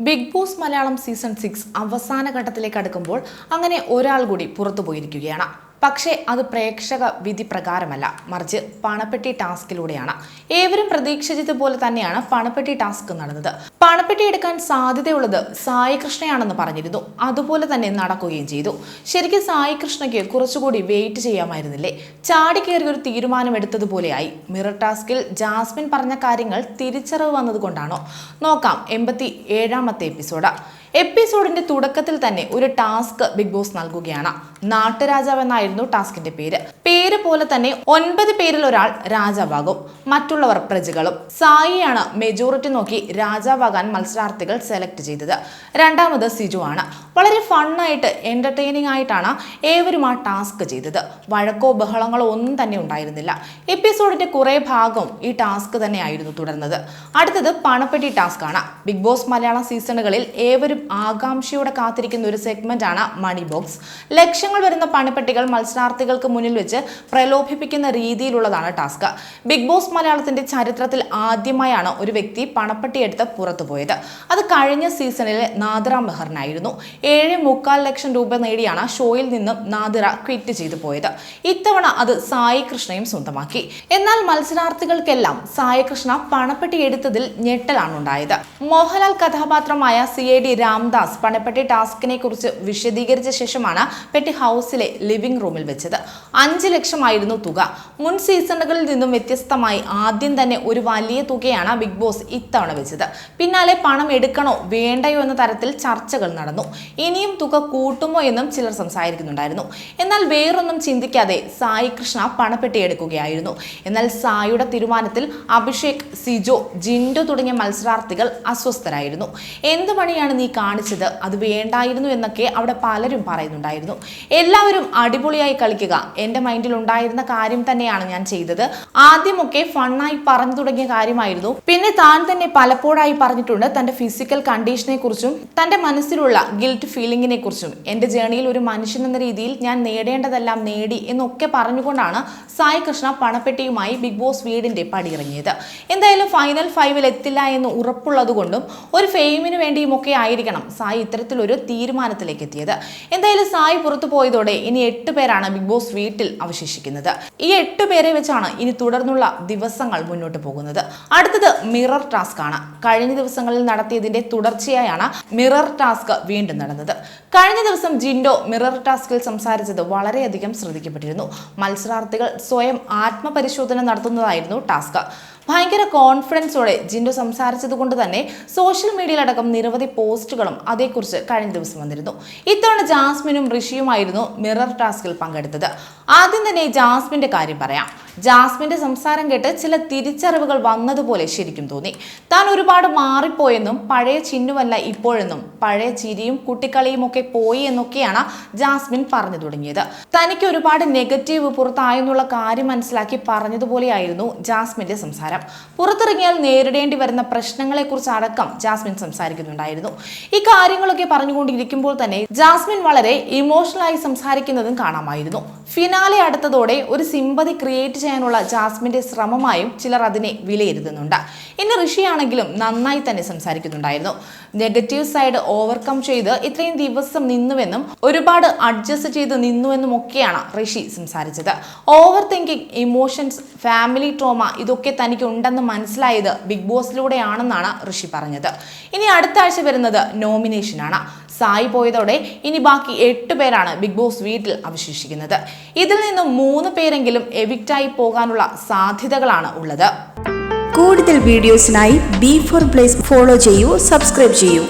Big boss Malayalam season six അവസാന ഘട്ടത്തിലേക്ക് അടുക്കുമ്പോൾ അങ്ങനെ ഒരാൾ കൂടി പുറത്തു പോയിരിക്കുകയാണ് പക്ഷേ അത് പ്രേക്ഷക വിധി പ്രകാരമല്ല. മറിച്ച് പണപ്പെട്ടി ടാസ്കിലൂടെയാണ്. ഏവരും പ്രതീക്ഷിച്ചതുപോലെ തന്നെയാണ് പണപ്പെട്ടി ടാസ്ക് നടന്നത്. പണപ്പെട്ടി എടുക്കാൻ സാധ്യതയുള്ളത് സായി കൃഷ്ണയാണെന്ന് പറഞ്ഞിരുന്നു. അതുപോലെ തന്നെ നടക്കുകയും ചെയ്തു. ശരിക്കും സായി കൃഷ്ണയ്ക്ക് കുറച്ചുകൂടി വെയിറ്റ് ചെയ്യാമായിരുന്നില്ലേ? ചാടി കയറി ഒരു തീരുമാനമെടുത്തതുപോലെയായി മിറർ ടാസ്കിൽ ജാസ്മിൻ പറഞ്ഞ കാര്യങ്ങൾ തിരിച്ചറിവ് വന്നതുകൊണ്ടാണോ? നോക്കാം. എൺപത്തി ഏഴാമത്തെ എപ്പിസോഡ്. എപ്പിസോഡിന്റെ തുടക്കത്തിൽ തന്നെ ഒരു ടാസ്ക് ബിഗ് ബോസ് നൽകുകയാണ്. നാട്ടുരാജാവ് എന്നായിരുന്നു ടാസ്കിന്റെ പേര്. പേര് പോലെ തന്നെ ഒൻപത് പേരിൽ ഒരാൾ രാജാവാകും. മറ്റുള്ളവർ പ്രജകളും. സായിയാണ് മെജോറിറ്റി നോക്കി രാജാവാകാൻ മത്സരാർത്ഥികൾ സെലക്ട് ചെയ്തത്. രണ്ടാമത് സിജു ആണ്. വളരെ ഫണ്ണായിട്ട് എന്റർടൈനിങ് ആയിട്ടാണ് ഏവരും ആ ടാസ്ക് ചെയ്തത്. വഴക്കോ ബഹളങ്ങളോ ഒന്നും തന്നെ ഉണ്ടായിരുന്നില്ല. എപ്പിസോഡിന്റെ കുറേ ഭാഗവും ഈ ടാസ്ക് തന്നെയായിരുന്നു തുടർന്നത്. അടുത്തത് പണപ്പെട്ടി ടാസ്ക് ആണ് ബിഗ് ബോസ് മലയാളം സീസണുകളിൽ ഏവരും ആകാംക്ഷയോടെ കാത്തിരിക്കുന്ന ഒരു സെഗ്മെന്റാണ് മണി ബോക്സ് ലക്ഷങ്ങൾ വരുന്ന പണിപ്പെട്ടികൾ മത്സരാർത്ഥികൾക്ക് മുന്നിൽ വെച്ച് പ്രലോഭിപ്പിക്കുന്ന രീതിയിലുള്ളതാണ് ടാസ്ക് ബിഗ് ബോസ് മലയാളത്തിന്റെ ചരിത്രത്തിൽ ആദ്യമായാണ് ഒരു വ്യക്തി പണപ്പെട്ടി എടുത്ത് പുറത്തുപോയത് അത് കഴിഞ്ഞ സീസണിലെ നാദിറ മെഹറിനായിരുന്നു. ഏഴ് മുക്കാൽ ലക്ഷം രൂപ നേടിയാണ് ഷോയിൽ നിന്നും നാദിറ ക്വിറ്റ് ചെയ്തു പോയത്. ഇത്തവണ അത് സായി കൃഷ്ണയും സ്വന്തമാക്കി. എന്നാൽ മത്സരാർത്ഥികൾക്കെല്ലാം സായി കൃഷ്ണ പണപ്പെട്ടി എടുത്തതിൽ ഞെട്ടലാണ് ഉണ്ടായത്. മോഹൻലാൽ കഥാപാത്രമായ സി എ ഡി രാംദാസ് പണപ്പെട്ടി ടാസ്കിനെ കുറിച്ച് വിശദീകരിച്ച ശേഷമാണ് പെട്ടി ഹൗസിലെ ലിവിംഗ് റൂമിൽ വെച്ചത്. അഞ്ച് ലക്ഷമായിരുന്നു തുക. മുൻ സീസണുകളിൽ നിന്നും വ്യത്യസ്തമായി ആദ്യം തന്നെ ഒരു വലിയ തുകയാണ് ബിഗ് ബോസ് ഇത്തവണ വെച്ചത്. പിന്നാലെ പണം എടുക്കണോ വേണ്ടയോ എന്ന തരത്തിൽ ചർച്ചകൾ നടന്നു. ഇനിയും തുക കൂട്ടുമോ എന്നും ചിലർ സംസാരിക്കുന്നുണ്ടായിരുന്നു. എന്നാൽ വേറൊന്നും ചിന്തിക്കാതെ സായി കൃഷ്ണ പണപ്പെട്ടി എടുക്കുകയായിരുന്നു. എന്നാൽ സായിയുടെ തീരുമാനത്തിൽ അഭിഷേക് സിജോ ജിൻഡോ തുടങ്ങിയ മത്സരാർത്ഥികൾ അസ്വസ്ഥരായിരുന്നു. എന്ത് പണിയാണ് നീ കാണിച്ചത് അത് വേണ്ടായിരുന്നു എന്നൊക്കെ അവിടെ പലരും പറയുന്നുണ്ടായിരുന്നു. എല്ലാവരും അടിപൊളിയായി കളിക്കുക. എന്റെ മൈൻഡിൽ ഉണ്ടായിരുന്ന കാര്യം തന്നെയാണ് ഞാൻ ചെയ്തത്. ആദ്യമൊക്കെ ഫണ്ണായി പറഞ്ഞു തുടങ്ങിയ കാര്യമായിരുന്നു. പിന്നെ താൻ തന്നെ പലപ്പോഴായി പറഞ്ഞിട്ടുണ്ട് തന്റെ ഫിസിക്കൽ കണ്ടീഷനെ കുറിച്ചും തന്റെ മനസ്സിലുള്ള ഗിൽറ്റ് ഫീലിംഗിനെ കുറിച്ചും എന്റെ ജേണിയിൽ ഒരു മനുഷ്യൻ എന്ന രീതിയിൽ ഞാൻ നേടേണ്ടതെല്ലാം നേടി എന്നൊക്കെ പറഞ്ഞുകൊണ്ടാണ് സായി കൃഷ്ണ പണപ്പെട്ടിയുമായി ബിഗ് ബോസ് വീടിന്റെ പടിയിറങ്ങിയത്. എന്തായാലും ഫൈനൽ ഫൈവിൽ എത്തില്ല എന്ന് ഉറപ്പുള്ളതുകൊണ്ടും ഒരു ഫെയിമിന് വേണ്ടിയും ഒക്കെ ആയിരിക്കണം സായി ഇത്തരത്തിലൊരു തീരുമാനത്തിലേക്ക് എത്തിയത് എന്തായാലും സായി പുറത്തു പോയതോടെ ഇനി എട്ട് പേരാണ് ബിഗ് ബോസ് വീട്ടിൽ അവശേഷിക്കുന്നത്. ഈ എട്ട് പേരെ വെച്ചാണ് ഇനി തുടർന്നുള്ള ദിവസങ്ങൾ മുന്നോട്ട് പോകുന്നത്. അടുത്തത് മിറർ ടാസ്ക് ആണ്. കഴിഞ്ഞ ദിവസങ്ങളിൽ നടത്തിയതിന്റെ തുടർച്ചയായാണ് മിറർ ടാസ്ക് വീണ്ടും നടന്നത്. കഴിഞ്ഞ ദിവസം ജിൻഡോ മിറർ ടാസ്കിൽ സംസാരിച്ചത് വളരെയധികം ശ്രദ്ധിക്കപ്പെട്ടിരുന്നു. മത്സരാർത്ഥികൾ സ്വയം ആത്മപരിശോധന നടത്തുന്നതായിരുന്നു ടാസ്ക്. ഭയങ്കര കോൺഫിഡൻസോടെ ജിൻഡോ സംസാരിച്ചത് കൊണ്ട് തന്നെ സോഷ്യൽ മീഡിയയിലടക്കം നിരവധി പോസ്റ്റുകളും അതേക്കുറിച്ച് കഴിഞ്ഞ ദിവസം വന്നിരുന്നു. ഇത്തവണ ജാസ്മിനും ഋഷിയുമായിരുന്നു മിറർ ടാസ്കിൽ പങ്കെടുത്തത്. ആദ്യം തന്നെ ജാസ്മിന്റെ കാര്യം പറയാം. ജാസ്മിന്റെ സംസാരം കേട്ട് ചില തിരിച്ചറിവുകൾ വന്നതുപോലെ ശരിക്കും തോന്നി. താൻ ഒരുപാട് മാറിപ്പോയെന്നും പഴയ ചിന്നുവല്ല ഇപ്പോഴെന്നും പഴയ ചിരിയും കുട്ടിക്കളിയും ഒക്കെ പോയി എന്നൊക്കെയാണ് ജാസ്മിൻ പറഞ്ഞു തുടങ്ങിയത്. തനിക്ക് ഒരുപാട് നെഗറ്റീവ് പുറത്തായെന്നുള്ള കാര്യം മനസ്സിലാക്കി പറഞ്ഞതുപോലെയായിരുന്നു ജാസ്മിന്റെ സംസാരം. പുറത്തിറങ്ങിയാൽ നേരിടേണ്ടി വരുന്ന പ്രശ്നങ്ങളെക്കുറിച്ച് അടക്കം ജാസ്മിൻ സംസാരിക്കുന്നുണ്ടായിരുന്നു. ഈ കാര്യങ്ങളൊക്കെ പറഞ്ഞുകൊണ്ടിരിക്കുമ്പോൾ തന്നെ ജാസ്മിൻ വളരെ ഇമോഷണലായി സംസാരിക്കുന്നതും കാണാമായിരുന്നു. ഫിനാലെ അടുത്തതോടെ ഒരു സിമ്പതി ക്രിയേറ്റ് ചെയ്യാനുള്ള ജാസ്മിന്റെ ശ്രമമായും ചിലർ അതിനെ വിലയിരുത്തുന്നുണ്ട്. ഇന്ന് ഋഷിയാണെങ്കിലും നന്നായി തന്നെ സംസാരിക്കുന്നുണ്ടായിരുന്നു. നെഗറ്റീവ് സൈഡ് ഓവർകം ചെയ്ത് ഇത്രയും ദിവസം നിന്നുവെന്നും ഒരുപാട് അഡ്ജസ്റ്റ് ചെയ്ത് നിന്നുവെന്നും ഒക്കെയാണ് ഋഷി സംസാരിച്ചത്. Over thinking emotions family trauma ഇതൊക്കെ തനിക്ക് ഉണ്ടെന്ന് മനസ്സിലായത് ബിഗ് ബോസിലൂടെയാണെന്നാണ് ഋഷി പറഞ്ഞത്. ഇനി അടുത്ത ആഴ്ച വരുന്നത് നോമിനേഷനാണ് സായി പോയതോടെ ഇനി ബാക്കി എട്ട് പേരാണ് ബിഗ് ബോസ് വീട്ടിൽ അവശേഷിക്കുന്നത്. ഇതിൽ നിന്നും മൂന്ന് പേരെങ്കിലും എവിക്റ്റായി പോകാനുള്ള സാധ്യതകളാണ് ഉള്ളത്. കൂടുതൽ വീഡിയോസിനായി ബി ഫോർ പ്ലേസ് ഫോളോ ചെയ്യൂ സബ്സ്ക്രൈബ് ചെയ്യൂ.